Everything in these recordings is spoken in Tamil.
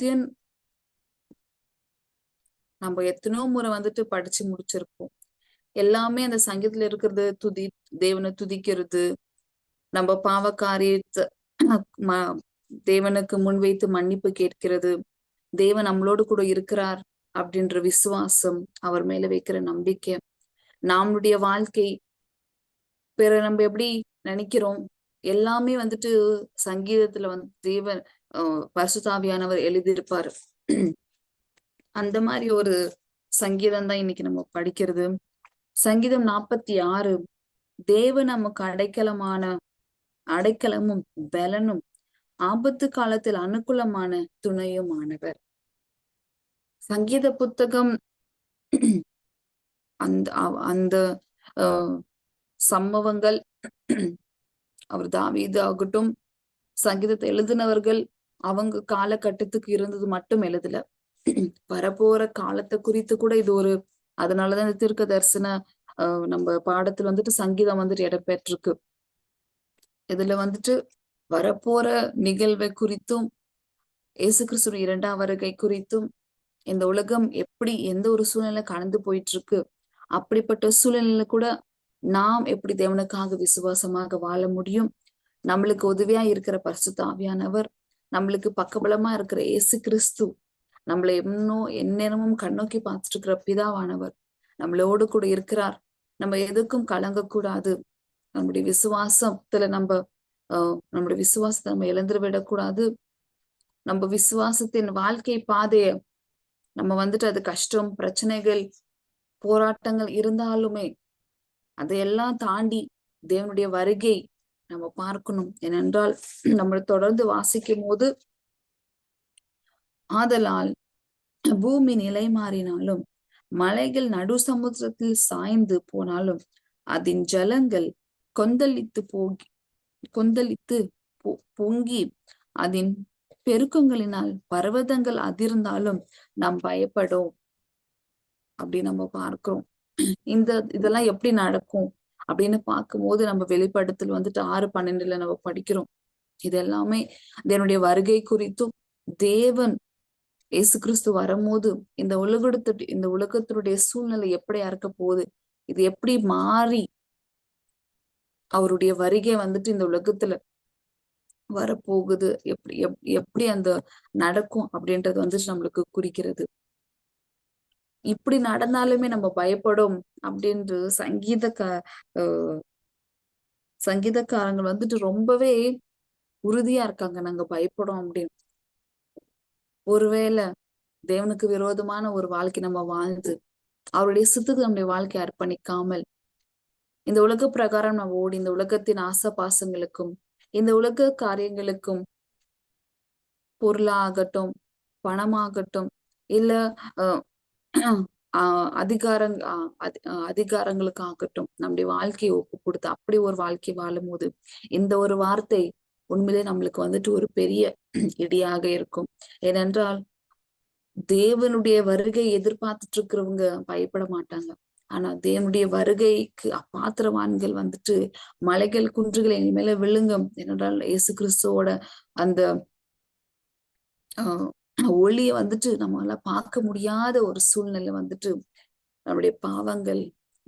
எல்லாத்தையும் நம்ம எத்தனோ முறை வந்துட்டு படிச்சு முடிச்சிருப்போம். எல்லாமே அந்த சங்கீதத்துல இருக்கிறது துதி தேவனை துதிக்கிறது நம்ம பாவ காரியத்தை தேவனுக்கு முன்வைத்து மன்னிப்பு கேட்கிறது தேவன் நம்மளோடு கூட இருக்கிறார் அப்படின்ற விசுவாசம் அவர் மேல வைக்கிற நம்பிக்கை. நம்மளுடைய வாழ்க்கை பிற நம்ம எப்படி நினைக்கிறோம்? எல்லாமே வந்துட்டு சங்கீதத்துல வந்து தேவன் பரிசுதாவியானவர் எழுதியிருப்பாரு. அந்த மாதிரி ஒரு சங்கீதம் தான் இன்னைக்கு நம்ம படிக்கிறது. சங்கீதம் நாற்பத்தி ஆறு தேவ நமக்கு அடைக்கலமான அடைக்கலமும் பலனும் ஆபத்து காலத்தில் அனுகூலமான துணையுமானவர். சங்கீத புத்தகம் அந்த அந்த சம்பவங்கள் அவர் தாவீது ஆகட்டும் சங்கீதத்தை எழுதினவர்கள் அவங்க காலகட்டத்துக்கு இருந்தது மட்டும் எழுதல. வரப்போற காலத்தை குறித்து கூட இது ஒரு அதனாலதான் இந்த திருக்க தரிசன ஆஹ் நம்ம பாடத்துல வந்துட்டு சங்கீதம் வந்துட்டு இடம்பெற்றிருக்கு. இதுல வந்துட்டு வரப்போற நிகழ்வை குறித்தும் இயேசு கிறிஸ்துவின் இரண்டாம் வருகை குறித்தும் இந்த உலகம் எப்படி எந்த ஒரு சூழ்நிலை கடந்து போயிட்டு இருக்கு அப்படிப்பட்ட சூழ்நிலையில கூட நாம் எப்படி தேவனுக்காக விசுவாசமாக வாழ முடியும் நம்மளுக்கு உதவியா இருக்கிற பரிசுத்த ஆவியானவர் நம்மளுக்கு பக்கபலமா இருக்கிற இயேசு கிறிஸ்து நம்மளை இன்னும் எந்நேரமும் கண்ணோக்கி பார்த்துட்டு இருக்கிற பிதாவானவர் நம்மளோடு கூட இருக்கிறார். நம்ம எதுக்கும் கலங்கக்கூடாது. நம்முடைய விசுவாசத்துல நம்ம ஆஹ் நம்முடைய விசுவாசத்தை நம்ம இழந்துரு விடக்கூடாது. நம்ம விசுவாசத்தின் வாழ்க்கை பாதைய நம்ம வந்துட்டு அது கஷ்டம் பிரச்சனைகள் போராட்டங்கள் இருந்தாலுமே அதையெல்லாம் தாண்டி தேவனுடைய வருகை நம்ம பார்க்கணும். ஏனென்றால் நம்ம தொடர்ந்து வாசிக்கும் போது ஆதலால் பூமி நிலை மாறினாலும் மலைகள் நடு சமுத்திரத்தில் சாய்ந்து போனாலும் அதன் ஜலங்கள் கொந்தளித்து போகி கொந்தளித்து பொங்கி அதன் பெருக்கங்களினால் பர்வதங்கள் அதிர்ந்தாலும் நாம் பயப்படும். அப்படி நம்ம பார்க்கிறோம். இந்த இதெல்லாம் எப்படி நடக்கும்? அப்படின்னு பார்க்கும்போது நம்ம வெளிப்படத்தில் வந்துட்டு ஆறு பன்னெண்டுல நம்ம படிக்கிறோம். இது எல்லாமே வருகை குறித்தும் தேவன் இயேசு கிறிஸ்து வரும்போது இந்த உலகத்து இந்த உலகத்தினுடைய சூழ்நிலை எப்படி இருக்க போகுது இது எப்படி மாறி அவருடைய வருகை வந்துட்டு இந்த உலகத்துல வரப்போகுது எப்படி எப்படி அந்த நடக்கும் அப்படின்றது வந்துட்டு நம்மளுக்கு குறிக்கிறது. இப்படி நடந்தாலுமே நம்ம பயப்படும் அப்படின்று சங்கீத சங்கீதக்காரங்க வந்துட்டு ரொம்பவே உறுதியா இருக்காங்க. நாங்க பயப்படும் அப்படின்னு. ஒருவேளை தேவனுக்கு விரோதமான ஒரு வாழ்க்கை நம்ம வாழ்ந்து அவருடைய சித்துக்கு நம்முடைய வாழ்க்கையை அர்ப்பணிக்காமல் இந்த உலக பிரகாரம் நம்ம ஓடி இந்த உலகத்தின் ஆசை பாசங்களுக்கும் இந்த உலக காரியங்களுக்கும் பொருளாகட்டும் பணமாகட்டும் இல்ல ஆஹ் அதிகாரங் அதிகாரங்களுக்கு ஆகட்டும் நம்முடைய வாழ்க்கையை ஒப்பு கொடுத்து அப்படி ஒரு வாழ்க்கை வாழும் போது இந்த ஒரு வார்த்தை உண்மையிலே நம்மளுக்கு வந்துட்டு ஒரு பெரிய இடியாக இருக்கும். ஏனென்றால் தேவனுடைய வருகை எதிர்பார்த்துட்டு இருக்கிறவங்க பயப்பட மாட்டாங்க. ஆனா தேவனுடைய வருகைக்கு பாத்திரவான்கள் வந்துட்டு மலைகள் குன்றுகள் இனிமேல மேல விழுங்கும். ஏனென்றால் இயேசு கிறிஸ்துவோட அந்த ஆஹ் ஒளியை வந்துட்டு நம்மளால பார்க்க முடியாத ஒரு சூழ்நிலை வந்துட்டு நம்முடைய பாவங்கள்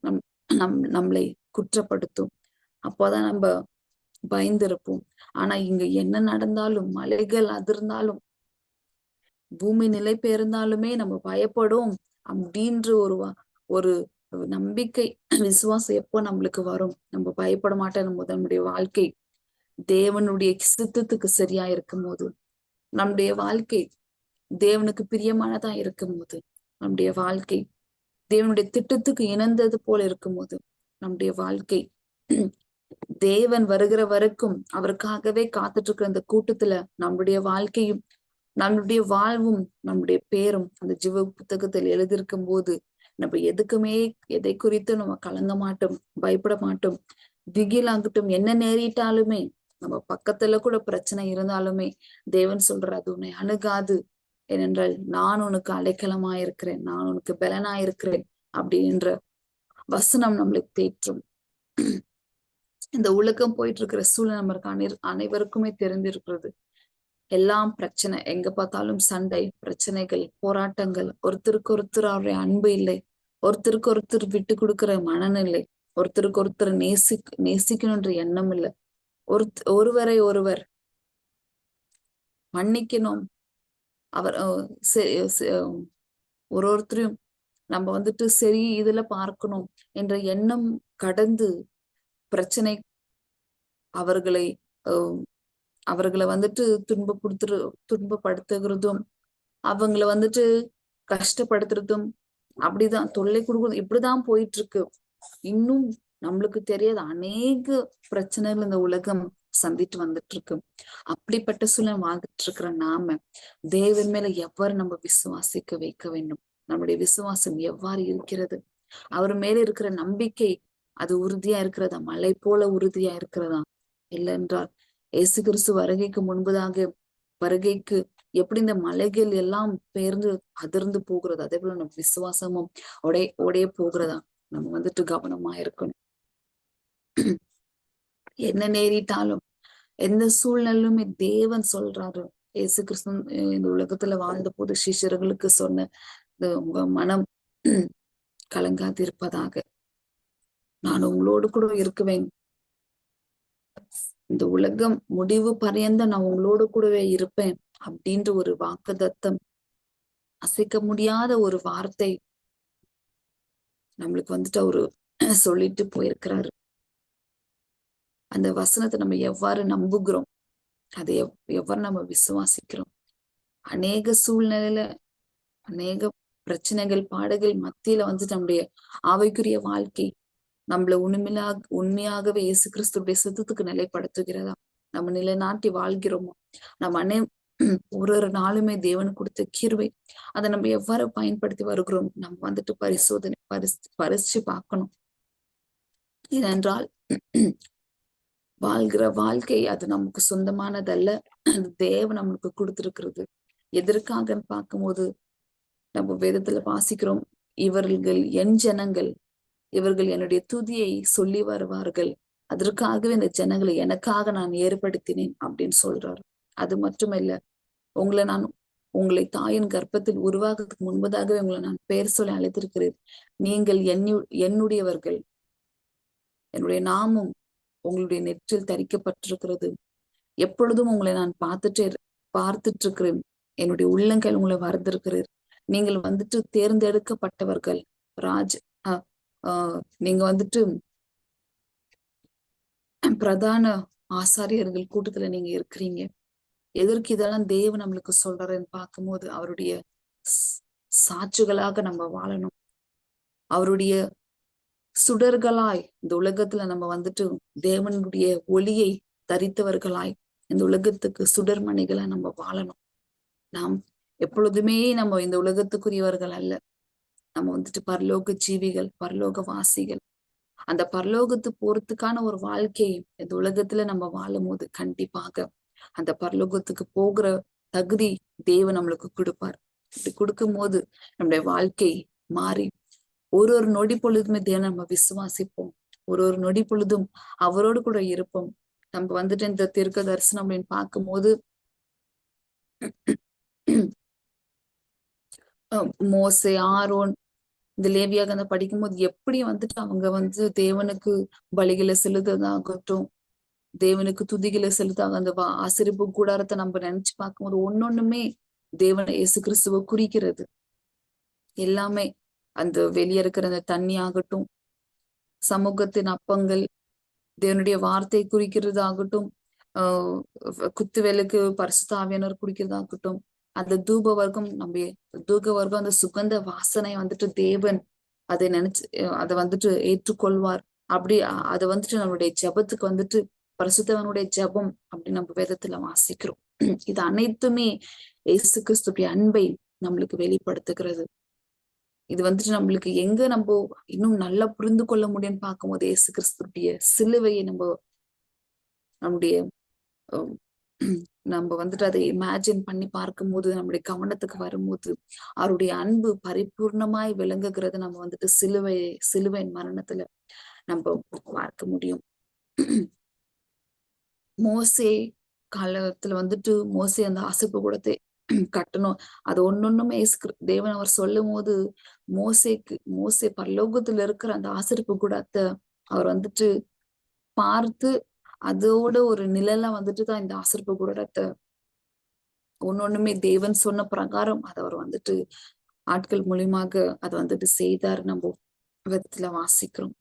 நம் நம் நம்மளை குற்றப்படுத்தும். அப்போதான் நம்ம பயந்திருப்போம். ஆனா இங்க என்ன நடந்தாலும் மலைகள் அதிர்ந்தாலும் பூமி நிலை பெயர்ந்தாலுமே நம்ம பயப்படும் அப்படின்ற ஒரு ஒரு நம்பிக்கை விசுவாசம் எப்போ நம்மளுக்கு வரும்? நம்ம பயப்பட மாட்டோம் போது நம்முடைய வாழ்க்கை தேவனுடைய சித்தத்துக்கு சரியா இருக்கும் போது நம்முடைய வாழ்க்கை தேவனுக்கு பிரியமானதா இருக்கும் போது நம்முடைய வாழ்க்கை தேவனுடைய திட்டத்துக்கு இணைந்தது போல இருக்கும் போது நம்முடைய வாழ்க்கை தேவன் வருகிற வரைக்கும் அவருக்காகவே காத்துட்டு இருக்கிற அந்த கூட்டத்துல நம்முடைய வாழ்க்கையும் நம்மளுடைய வாழ்வும் நம்முடைய பேரும் அந்த ஜீவ புத்தகத்தில் எழுதியிருக்கும் போது நம்ம எதுக்குமே எதை குறித்து நம்ம கலங்க மாட்டோம் பயப்பட மாட்டோம் திகிலாகட்டும் என்ன நேரிட்டாலுமே நம்ம பக்கத்துல கூட பிரச்சனை இருந்தாலுமே தேவன் சொல்ற அது உன்னை அணுகாது ஏனென்றால் நான் உனக்கு அடைக்கலமா இருக்கிறேன் நான் உனக்கு பலனா இருக்கிறேன் அப்படின்ற வசனம் நம்மளுக்கு தேற்றும். இந்த உலகம் போயிட்டு இருக்கிற சூழ்நிலை நம்மளுக்கு அனை அனைவருக்குமே தெரிந்திருக்கிறது. எல்லாம் பிரச்சனை எங்க பார்த்தாலும் சண்டை பிரச்சனைகள் போராட்டங்கள் ஒருத்தருக்கு ஒருத்தர் அவருடைய அன்பு இல்லை ஒருத்தருக்கு ஒருத்தர் விட்டு கொடுக்கிற மனநிலை ஒருத்தருக்கு ஒருத்தர் நேசி நேசிக்கணுன்ற எண்ணம் இல்லை. ஒரு ஒருவரை ஒருவர் மன்னிக்கணும் அவர் ஒரு ஒருத்தரையும் நம்ம வந்துட்டு சரி இதுல பார்க்கணும் என்ற எண்ணம் கடந்து பிரச்சனை அவர்களை அவர்களை வந்துட்டு துன்பப்படுத்துற துன்பப்படுத்துகிறதும் அவங்கள வந்துட்டு கஷ்டப்படுத்துறதும் அப்படிதான். தொல்லை கொடுக்கறதும் இப்படிதான் போயிட்டு இருக்கு. இன்னும் நம்மளுக்கு தெரியாத அநேக பிரச்சனைகள் இந்த உலகம். சந்திட்டு வந்துட்டு இருக்கு அப்படிப்பட்ட சூழல் வாழ்ந்துட்டு இருக்கிற நாம தேவன் மேல எவ்வாறு நம்ம விசுவாசிக்க வைக்க வேண்டும்? நம்முடைய விசுவாசம் எவ்வாறு இருக்கிறது? அவர் மேல இருக்கிற நம்பிக்கை அது உறுதியா இருக்கிறதா? மலை போல உறுதியா இருக்கிறதா? இல்லை என்றால் இயேசு கிறிஸ்து வருகைக்கு முன்பதாக வருகைக்கு எப்படி இந்த மலைகள் எல்லாம் பெயர்ந்து அதிர்ந்து போகிறது அதே போல நம்ம விசுவாசமும் உடைய உடைய போகிறதா? நம்ம வந்துட்டு கவனமா இருக்கணும். என்ன நேரிட்டாலும் எந்த சூழ்நிலையுமே தேவன் சொல்றாரு. ஏசு கிருஷ்ணன் இந்த உலகத்துல வாழ்ந்த போது சிஷியர்களுக்கு சொன்ன உங்க மனம் கலங்காதிருப்பதாக. நான் உங்களோடு கூட இருக்குவேன். இந்த உலகம் முடிவு பரியந்த நான் உங்களோடு கூடவே இருப்பேன் அப்படின்ற ஒரு வாக்கு தத்தம் அசைக்க முடியாத ஒரு வார்த்தை நம்மளுக்கு வந்துட்டு அவரு சொல்லிட்டு போயிருக்கிறாரு. அந்த வசனத்தை நம்ம எவ்வாறு நம்புகிறோம்? அதை எவ் எவ்வாறு நம்ம விசுவாசிக்கிறோம்? அநேக சூழ்நிலையில அநேக பிரச்சனைகள் பாடுகள் மத்தியில வந்து நம்முடைய ஆவைக்குரிய வாழ்க்கை நம்மள உண்மையா உண்மையாகவே இயேசு கிறிஸ்துடைய சித்தத்துக்கு நிலைப்படுத்துகிறதா? நம்ம நிலைநாட்டி வாழ்கிறோமோ? நம்ம அனே ஒரு ஒரு நாளுமே தேவன் கொடுத்த கீர்வை அதை நம்ம எவ்வாறு பயன்படுத்தி வருகிறோம்? நம்ம வந்துட்டு பரிசோதனை பரிசு பரிசு பார்க்கணும். ஏனென்றால் வாழ்கிற வாழ்க்கை அது நமக்கு சொந்தமானதல்ல. அது தேவன் நம்மளுக்கு கொடுத்திருக்கிறது. எதற்காக பார்க்கும்போது நம்ம வேதத்துல வாசிக்கிறோம் இவர்கள் என் ஜனங்கள் இவர்கள் என்னுடைய துதியை சொல்லி வருவார்கள். அதற்காகவே இந்த ஜனங்களை எனக்காக நான் ஏற்படுத்தினேன் அப்படின்னு சொல்றாரு. அது மட்டுமல்ல உங்களை நான் உங்களை தாயின் கர்ப்பத்தில் உருவாகிறதுக்கு முன்பதாகவே உங்களை நான் பெயர் சொல்லி அழைத்திருக்கிறேன். நீங்கள் என்னுடையவர்கள். என்னுடைய நாமும் உங்களுடைய நெற்றில் தரிக்கப்பட்டிருக்கிறது. எப்பொழுதும் உங்களை நான் பார்த்துட்டே பார்த்துட்டு இருக்கிறேன் என்னுடைய உள்ளங்கள் உங்களை வரந்திருக்கிறேன் நீங்கள் வந்துட்டு தேர்ந்தெடுக்கப்பட்டவர்கள். ராஜ் ஆஹ் நீங்க வந்துட்டு பிரதான ஆசாரியர்கள் கூட்டத்துல நீங்க இருக்கிறீங்க. எதற்கு இதெல்லாம் தேவ நம்மளுக்கு சொல்றாருன்னு பார்க்கும்போது அவருடைய சாட்சிகளாக நம்ம வாழணும். அவருடைய சுடர்களாய் இந்த உலகத்துல நம்ம வந்துட்டு தேவனுடைய ஒளியை தரித்தவர்களாய் இந்த உலகத்துக்கு சுடர்மணிகளா நம்ம வாழணும். நாம் எப்பொழுதுமே நம்ம இந்த உலகத்துக்குரியவர்கள் அல்ல. நம்ம வந்துட்டு பரலோக ஜீவிகள் பரலோக வாசிகள். அந்த பரலோகத்து போறதுக்கான ஒரு வாழ்க்கையை இந்த உலகத்துல நம்ம வாழும் போது கண்டிப்பாக அந்த பரலோகத்துக்கு போகிற தகுதி தேவன் நம்மளுக்கு கொடுப்பார். இப்படி கொடுக்கும் போது நம்முடைய வாழ்க்கை மாறி ஒரு ஒரு நொடி பொழுதுமே தேவனை நம்ம விசுவாசிப்போம். ஒரு ஒரு நொடி பொழுதும் அவரோடு கூட இருப்போம். நம்ம வந்துட்டு இந்த தீர்க்க தரிசனம் அப்படின்னு பார்க்கும்போது மோசே ஆரோன் இந்த லேவியாக அந்த படிக்கும்போது எப்படி வந்துட்டு அவங்க வந்து தேவனுக்கு பலிகளை செலுத்ததாகட்டும் தேவனுக்கு துதிகளை செலுத்தாக அந்த ஆசிரிப்பு கூடாரத்தை நம்ம நினைச்சு பார்க்கும்போது ஒன்னொண்ணுமே தேவனை இயேசு கிறிஸ்துவ குறிக்கிறது. எல்லாமே அந்த வெளியே இருக்கிற அந்த தண்ணி ஆகட்டும். சமூகத்தின் அப்பங்கள் தேவனுடைய வார்த்தை குறிக்கிறதாகட்டும். ஆஹ் குத்து வேலுக்கு பரிசுத்தாவியனர் குடிக்கிறதாகட்டும். அந்த தூப வர்க்கம் நம்ம தூக வர்க்கம் அந்த சுகந்த வாசனை வந்துட்டு தேவன் அதை நினைச்சு அதை வந்துட்டு ஏற்றுக்கொள்வார். அப்படி அதை வந்துட்டு நம்மளுடைய ஜபத்துக்கு வந்துட்டு பரிசுத்தவனுடைய ஜபம் அப்படி நம்ம வேதத்துல வாசிக்கிறோம். இது அனைத்துமே இயேசு கிறிஸ்துடைய அன்பை நம்மளுக்கு வெளிப்படுத்துகிறது. இது வந்துட்டு நம்மளுக்கு எங்க நம்ம இன்னும் நல்லா புரிந்து கொள்ள முடியும்னு பார்க்கும்போது இயேசு கிறிஸ்துடைய சிலுவையை நம்ம நம்முடைய நம்ம வந்துட்டு அதை இமேஜின் பண்ணி பார்க்கும்போது நம்முடைய கவனத்துக்கு வரும்போது அவருடைய அன்பு பரிபூர்ணமாய் விளங்குகிறது நம்ம வந்துட்டு சிலுவை சிலுவையின் மரணத்துல நம்ம பார்க்க முடியும். மோசே காலத்துல வந்துட்டு மோசே அந்த ஆசிப்பு கூடத்தை கட்டணும். அது ஒன்னொன்னுமே தேவன் அவர் சொல்லும் போது மோசைக்கு மோசை பரலோகத்துல இருக்கிற அந்த ஆசிரிப்பு கூடத்தை அவர் வந்துட்டு பார்த்து அதோட ஒரு நிழலா வந்துட்டு தான் இந்த ஆசிரிப்பு கூடத்தை ஒன்னொண்ணுமே தேவன் சொன்ன பிரகாரம் அதை அவர் வந்துட்டு ஆட்கள் மூலியமாக அதை வந்துட்டு செய்தார் நம்ம விதத்துல வாசிக்கிறோம்.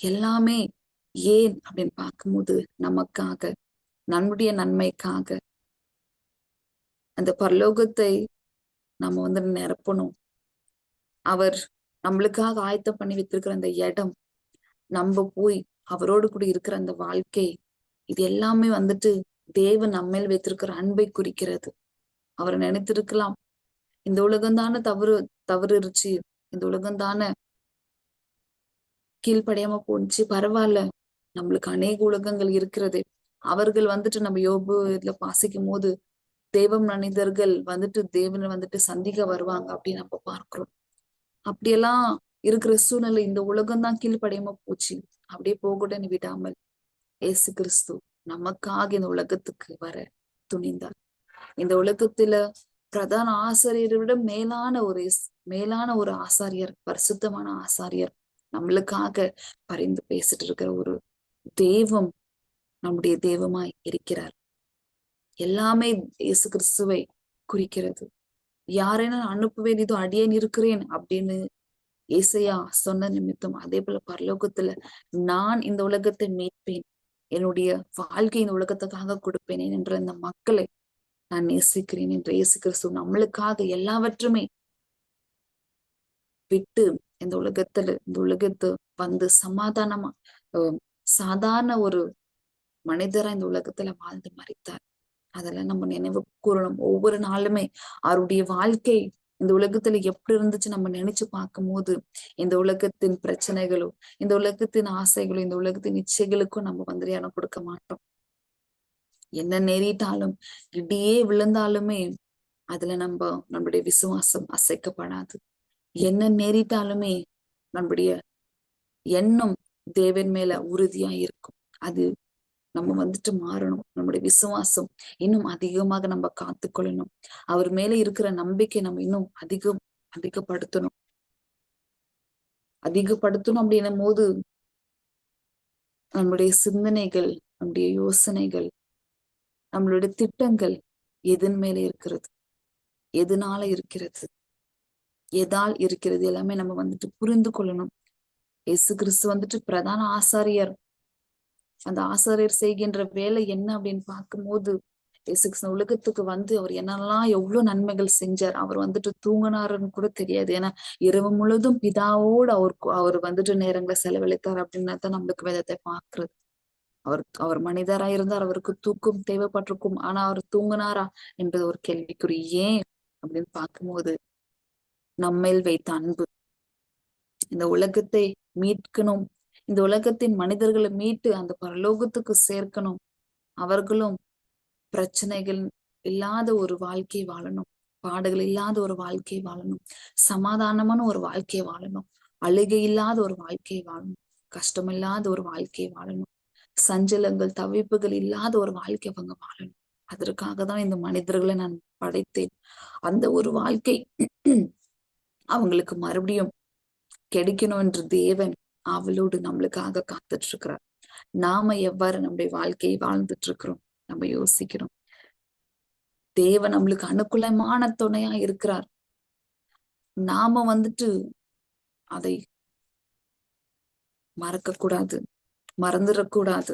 எல்லாமே ஏன் அப்படின்னு பார்க்கும்போது நமக்காக நம்முடைய நன்மைக்காக அந்த பரலோகத்தை நம்ம வந்து நிரப்பணும். அவர் நம்மளுக்காக ஆயத்தம் பண்ணி வைத்திருக்கிற அந்த இடம் நம்ம போய் அவரோடு கூட இருக்கிற அந்த வாழ்க்கை இது எல்லாமே வந்துட்டு தேவன் நம்மேல் வைத்திருக்கிற அன்பை குறிக்கிறது. அவரை நினைத்திருக்கலாம். இந்த உலகம் தானே தவறு தவறுச்சு இந்த உலகம் தானே கீழ்ப்படையாம பரவாயில்ல. நம்மளுக்கு அநேக உலகங்கள் இருக்கிறது. அவர்கள் வந்துட்டு நம்ம யோபு இதுல வாசிக்கும் போது தேவ மனிதர்கள் வந்துட்டு தேவனை வந்துட்டு சந்திக்க வருவாங்க அப்படின்னு நம்ம பார்க்கிறோம். அப்படியெல்லாம் இருக்கிற சூழ்நிலை இந்த உலகம் தான் கீழ்ப்படையாம போச்சு. அப்படியே போகக்கூட விடாமல் ஏசு கிறிஸ்து நமக்காக இந்த உலகத்துக்கு வர துணிந்தார். இந்த உலகத்துல பிரதான ஆசாரியரை விட மேலான ஒரு மேலான ஒரு ஆசாரியர் பரிசுத்தமான ஆசாரியர் நம்மளுக்காக பரிந்து பேசிட்டு இருக்கிற ஒரு தெய்வம் நம்முடைய தெய்வமாய் இருக்கிறார். எல்லாமே இயேசு கிறிஸ்துவை குறிக்கிறது. யாரேனும் நான் அனுப்புவேன் இதோ அடியேன் இருக்கிறேன் அப்படின்னு ஏசையா சொன்ன நிமித்தம் அதே போல பரலோகத்துல நான் இந்த உலகத்தை மீட்பேன் என்னுடைய வாழ்க்கை இந்த உலகத்துக்காக கொடுப்பேன் என்ற இந்த மக்களை நான் நேசிக்கிறேன் என்று இயேசு கிறிஸ்து நம்மளுக்காக எல்லாவற்றுமே விட்டு இந்த உலகத்துல இந்த உலகத்து வந்து சமாதானமா சாதாரண ஒரு மனிதரா இந்த உலகத்துல வாழ்ந்து மறித்தார். அதெல்லாம் நம்ம நினைவு கூறணும். ஒவ்வொரு நாளுமே அவருடைய வாழ்க்கை இந்த உலகத்துல எப்படி இருந்துச்சு நம்ம நினைச்சு பார்க்கும் போது இந்த உலகத்தின் பிரச்சனைகளும் இந்த உலகத்தின் ஆசைகளும் இந்த உலகத்தின் இச்சைகளுக்கும் நம்ம வந்து இடம் கொடுக்க மாட்டோம். என்ன நேரிட்டாலும் இடியே விழுந்தாலுமே அதுல நம்ம நம்மளுடைய விசுவாசம் அசைக்கப்படாது. என்ன நேரிட்டாலுமே நம்முடைய எண்ணம் தேவன் மேல உறுதியா இருக்கும். அது நம்ம வந்துட்டு மாறணும். நம்முடைய விசுவாசம் இன்னும் அதிகமாக நம்ம காத்துக்கொள்ளணும். அவர் மேல இருக்கிற நம்பிக்கை நம்ம இன்னும் அதிகம் அதிகப்படுத்தணும். அதிகப்படுத்தணும் அப்படின்னும் போது நம்முடைய சிந்தனைகள் நம்முடைய யோசனைகள் நம்மளுடைய திட்டங்கள் எதன் மேல இருக்கிறது? எதனால இருக்கிறது? எதால் இருக்கிறது? எல்லாமே நம்ம வந்துட்டு புரிந்து கொள்ளணும். இயேசு கிறிஸ்து வந்துட்டு பிரதான ஆசாரியர். அந்த ஆசிரியர் செய்கின்ற வேலை என்ன அப்படின்னு பார்க்கும்போது உலகத்துக்கு வந்து அவர் என்னெல்லாம் எவ்வளவு நன்மைகள் செஞ்சார். அவர் வந்துட்டு தூங்கினாருன்னு கூட தெரியாது. ஏன்னா இரவு முழுதும் பிதாவோடு அவர் அவர் வந்துட்டு நேரங்களை செலவழித்தார் அப்படின்னா தான் நம்மளுக்கு வேதத்தை பாக்குறது அவர் அவர் மனிதரா இருந்தார். அவருக்கு தூக்கம் தேவைப்பட்டிருக்கும். ஆனா அவர் தூங்கினாரா என்பது ஒரு கேள்விக்குறி. ஏன் அப்படின்னு பார்க்கும்போது நம்மேல் வைத்த அன்பு. இந்த உலகத்தை மீட்கணும். இந்த உலகத்தின் மனிதர்களை மீட்டு அந்த பரலோகத்துக்கு சேர்க்கணும். அவர்களும் பிரச்சனைகள் இல்லாத ஒரு வாழ்க்கை வாழணும். பாடுகள் இல்லாத ஒரு வாழ்க்கை வாழணும். சமாதானமான ஒரு வாழ்க்கை வாழணும். அழுகை இல்லாத ஒரு வாழ்க்கை வாழணும். கஷ்டம் இல்லாத ஒரு வாழ்க்கை வாழணும். சஞ்சலங்கள் தவிப்புகள் இல்லாத ஒரு வாழ்க்கை அவங்க வாழணும். அதற்காக தான் இந்த மனிதர்களை நான் படைத்தேன். அந்த ஒரு வாழ்க்கை அவங்களுக்கு மறுபடியும் கிடைக்கணும் என்று தேவன் அவளோடு நம்மளுக்காக காத்துட்டு இருக்கிறார் நாம எவ்வாறு நம்முடைய வாழ்க்கையை வாழ்ந்துட்டு இருக்கிறோம் நம்ம யோசிக்கிறோம். தேவன் நம்மளுக்கு அனுகூலமான துணையா இருக்கிறார். நாம வந்துட்டு அதை மறக்க கூடாது மறந்துடக்கூடாது.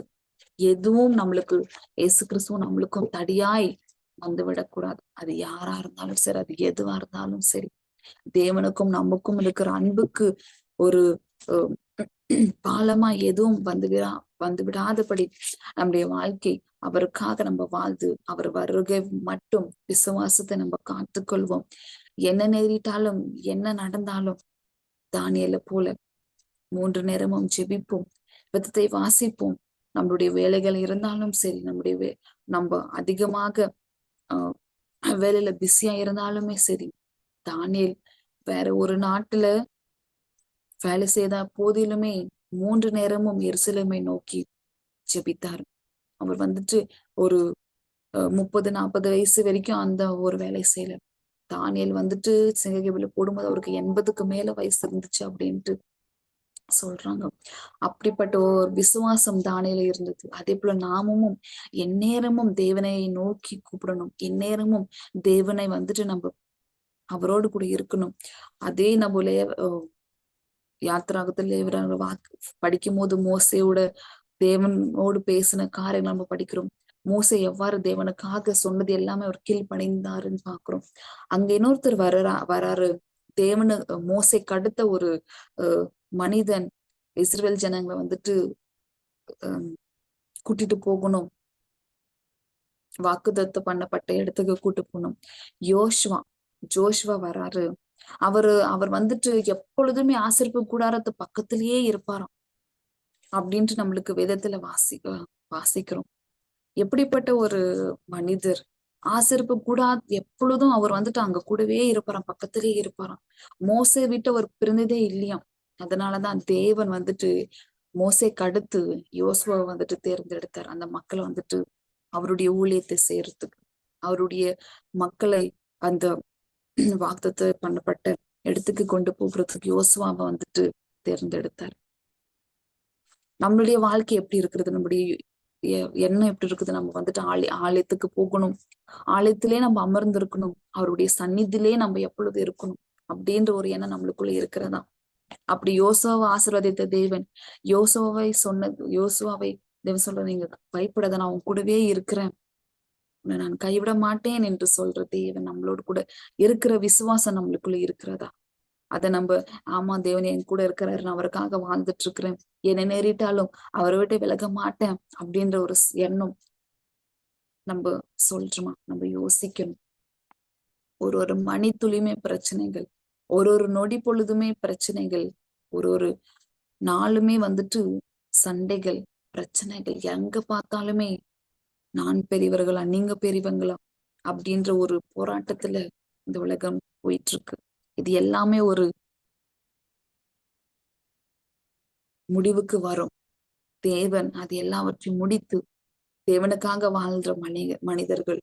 எதுவும் நம்மளுக்கு இயேசு கிறிஸ்துவும் நம்மளுக்கும் தடியாய் வந்து விடக்கூடாது அது யாரா இருந்தாலும் சரி அது எதுவா இருந்தாலும் சரி. தேவனுக்கும் நமக்கும் இருக்கிற அன்புக்கு ஒரு பாலமா எதுவும் வந்து விடா வந்து விடாதபடி நம்முடைய வாழ்க்கை அவருக்காக நம்ம வாழ்ந்து அவர் வருகை மட்டும் விசுவாசத்தை நம்ம காத்துக்கொள்வோம். என்ன நேரிட்டாலும் என்ன நடந்தாலும் தானியல போல மூன்று நேரமும் ஜெபிப்போம் விதத்தை வாசிப்போம். நம்மளுடைய வேலைகள் இருந்தாலும் சரி நம்முடைய வே நம்ம அதிகமாக ஆஹ் வேலையில பிஸியா இருந்தாலுமே சரி தானியல் வேற ஒரு நாட்டுல வேலை செய்த போதிலுமே மூன்று நேரமும் எருசலேமை நோக்கி ஜெபித்தார். அவர் வந்துட்டு ஒரு முப்பது நாற்பது வயசு வரைக்கும் அந்த ஒரு வேலை செய்யல. தானியல் வந்துட்டு சிங்ககேபில போடும்போது அவருக்கு எண்பதுக்கு மேல வயசு இருந்துச்சு அப்படின்ட்டு சொல்றாங்க. அப்படிப்பட்ட ஒரு விசுவாசம் தானியில இருந்தது. அதே போல நாமமும் எந்நேரமும் தேவனை நோக்கி கூப்பிடணும். எந்நேரமும் தேவனை வந்துட்டு நம்ம அவரோடு கூட இருக்கணும். அதே நம்ம யாத்திராகத்துல வாக்கு படிக்கும் போது மோசையோட தேவனோடு பேசின காரியங்கள் நம்ம படிக்கிறோம். மோசை எவ்வாறு தேவனுக்காக சொன்னது எல்லாமே அவர் கீழ் பணிந்தாருன்னு பாக்குறோம் அங்க இன்னொருத்தர் வர்றா வராரு. தேவனு மோசை கடுத்த ஒரு அஹ் மனிதன் இஸ்ரேல் ஜனங்களை வந்துட்டு கூட்டிட்டு போகணும். வாக்குதத்து பண்ணப்பட்ட இடத்துக்கு கூட்டு போகணும். யோஷ்வா ஜோஷ்வா வராரு. அவரு அவர் வந்துட்டு எப்பொழுதுமே ஆசிரிப்பு கூடாரத்து பக்கத்திலேயே இருப்பாராம். அப்படின்ட்டு நம்மளுக்கு வேதத்துல வாசி வாசிக்கிறோம். எப்படிப்பட்ட ஒரு மனிதர் ஆசிரிப்பு கூடா எப்பொழுதும் அவர் வந்துட்டு அங்க கூடவே இருப்பாராம் பக்கத்திலேயே இருப்பாராம். மோசை விட்டு அவர் பிறந்ததே இல்லையாம். அதனாலதான் தேவன் வந்துட்டு மோசை கடுத்து யோசுவை வந்துட்டு தேர்ந்தெடுத்தார். அந்த மக்களை வந்துட்டு அவருடைய ஊழியத்தை செய்யறதுக்கு. அவருடைய மக்களை அந்த வாக்குத்த பண்ணப்பட்ட இடத்துக்கு கொண்டு போகிறதுக்கு யோசுவாவை வந்துட்டு தேர்ந்தெடுத்தார். நம்மளுடைய வாழ்க்கை எப்படி இருக்கிறது? நம்முடைய எண்ணம் எப்படி இருக்குது? நம்ம வந்துட்டு ஆலய ஆலயத்துக்கு போகணும். ஆலயத்திலே நம்ம அமர்ந்து இருக்கணும் அவருடைய சந்நிதியிலே நம்ம எப்பொழுது இருக்கணும்? அப்படின்ற ஒரு எண்ணம் நம்மளுக்குள்ள இருக்கிறதா? அப்படி யோசுவாவை ஆசீர்வதித்த தேவன் யோசுவாவை சொன்னது யோசுவாவை தேவன் சொல்ற நீங்க பயப்படாத நான் உன் கூடவே இருக்கிறேன். நான் கைவிட மாட்டேன் என்று சொல்ற தேவன் நம்மளோட கூட இருக்கிற விசுவாசம் நம்மளுக்குள்ள இருக்கிறதா? அதை நம்ம ஆமா தேவன் என் கூட இருக்கிறாரு நான் அவருக்காக வாழ்ந்துட்டு இருக்கிறேன் என்ன நேரிட்டாலும் அவரை விட்டு விலக மாட்டேன் அப்படின்ற ஒரு எண்ணம் நம்ம சொல்றோமா? நம்ம யோசிக்கணும். ஒரு ஒரு மணி துளிமே பிரச்சனைகள் ஒரு ஒரு நொடி பொழுதுமே பிரச்சனைகள் ஒரு ஒரு நாளுமே வந்துட்டு சண்டைகள் பிரச்சனைகள் எங்க பார்த்தாலுமே நான் பெரியவர்களா நீங்க பெரியவங்களா அப்படின்ற ஒரு போராட்டத்துல இந்த உலகம் போயிட்டு இருக்கு இது எல்லாமே ஒரு முடிவுக்கு வரும். தேவன் அது எல்லாவற்றையும் முடித்து தேவனுக்காக வாழ்ற மனித மனிதர்கள்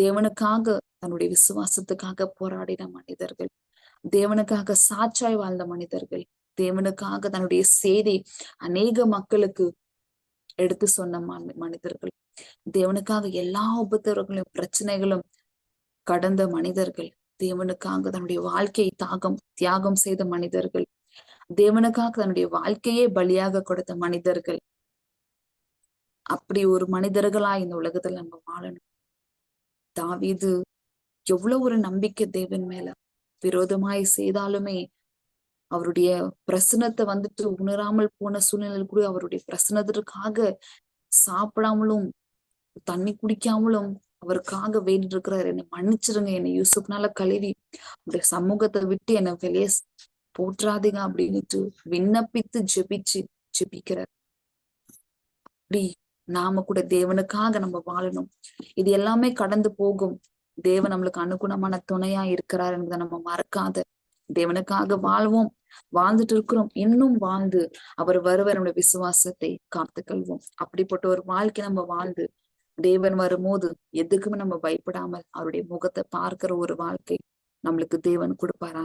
தேவனுக்காக தன்னுடைய விசுவாசத்துக்காக போராடின மனிதர்கள் தேவனுக்காக சாட்சாய் வாழ்ந்த மனிதர்கள் தேவனுக்காக தன்னுடைய செய்தி அநேக மக்களுக்கு எடுத்து சொன்ன மனிதர்கள். தேவனுக்காக எல்லா உபத்திரங்களும் பிரச்சனைகளும் கடந்த மனிதர்கள் தேவனுக்காக தன்னுடைய வாழ்க்கையை தாகம் தியாகம் செய்த மனிதர்கள் தேவனுக்காக தன்னுடைய வாழ்க்கையே பலியாக கொடுத்த மனிதர்கள். அப்படி ஒரு மனிதர்களா இந்த உலகத்துல நம்ம வாழணும். தாவிது எவ்வளவு ஒரு நம்பிக்கை தேவன் மேல விரோதமாய் செய்தாலுமே அவருடைய பிரசனத்தை வந்துட்டு உணராமல் போன சூழ்நிலையில் கூட அவருடைய பிரசனத்திற்காக சாப்பிடாமலும் தண்ணி குடிக்காமலும் அவருக்காக வேண்டிட்டு இருக்கிறார் என்னை மன்னிச்சிருங்க என்னை யூசுப்னால கழுவி உடைய சமூகத்தை விட்டு என்னை வெளியே போற்றாதீங்க அப்படின்னுட்டு விண்ணப்பித்து ஜெபிச்சு ஜெபிக்கிறார். அப்படி நாம கூட தேவனுக்காக நம்ம வாழணும். இது எல்லாமே கடந்து போகும். தேவன் நம்மளுக்கு அனுகுணமான துணையா இருக்கிறார் என்பதை நம்ம மறக்காத தேவனுக்காக வாழ்வோம். வாழ்ந்துட்டு இருக்கிறோம். இன்னும் வாழ்ந்து அவர் வருவர். நம்முடைய விசுவாசத்தை காத்துக்கொள்வோம். அப்படிப்பட்ட ஒரு வாழ்க்கை நம்ம வாழ்ந்து தேவன் வரும்போது எதுக்குமே நம்ம பயப்படாமல் அவருடைய முகத்தை பார்க்கிற ஒரு வாழ்க்கை நம்மளுக்கு தேவன் கொடுப்பாராங்க